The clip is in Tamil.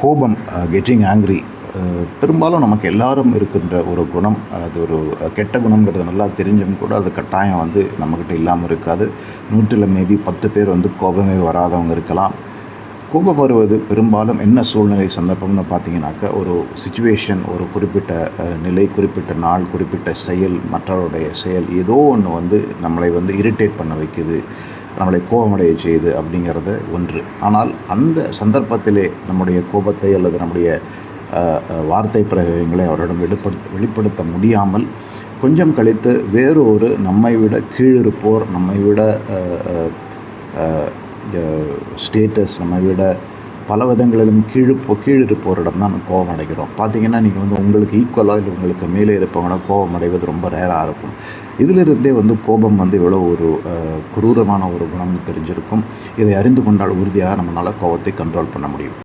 கோபம் கெட்டிங் ஆங்க்ரி பெரும்பாலும் நமக்கு எல்லாரும் இருக்கின்ற ஒரு குணம் அது ஒரு கெட்ட குணங்கிறது நல்லா தெரிஞ்சும் கூட அது கட்டாயம் வந்து நம்மக்கிட்ட இல்லாமல் இருக்காது. நூற்றில் மேபி பத்து பேர் வந்து கோபமே வராதவங்க இருக்கலாம். கோபம் வருவது பெரும்பாலும் என்ன சூழ்நிலை சந்தர்ப்பம்னு பார்த்தீங்கன்னாக்கா ஒரு சுச்சுவேஷன் ஒரு குறிப்பிட்ட நிலை குறிப்பிட்ட நாள் குறிப்பிட்ட செயல் மற்றவருடைய செயல் ஏதோ ஒன்று வந்து நம்மளை வந்து இரிட்டேட் பண்ண வைக்குது. நம்மளை கோபமடைய செய்யுது அப்படிங்கிறது ஒன்று. ஆனால் அந்த சந்தர்ப்பத்திலே நம்முடைய கோபத்தை அல்லது நம்முடைய வார்த்தை பிரயோகங்களை அவரிடம் வெளிப்படுத்த வெளிப்படுத்த முடியாமல் கொஞ்சம் கழித்து வேறு ஒரு நம்மை விட கீழிருப்போர் நம்மை விட ஸ்டேட்டஸ் நம்மை விட பல விதங்களிலும் கீழ் கீழிருப்போரிடம் தான் கோபம் அடைகிறோம். பார்த்தீங்கன்னா நீங்கள் வந்து உங்களுக்கு ஈக்குவலாக இல்லை உங்களுக்கு மேலே இருப்பவங்கள கோபம் அடைவது ரொம்ப ரேராக இருக்கும். இதிலிருந்தே வந்து கோபம் வந்து எவ்வளோ ஒரு குரூரமான ஒரு குணம் தெரிஞ்சிருக்கும். இதை அறிந்து கொண்டால் உறுதியாக நம்மளால் கோபத்தை கண்ட்ரோல் பண்ண முடியும்.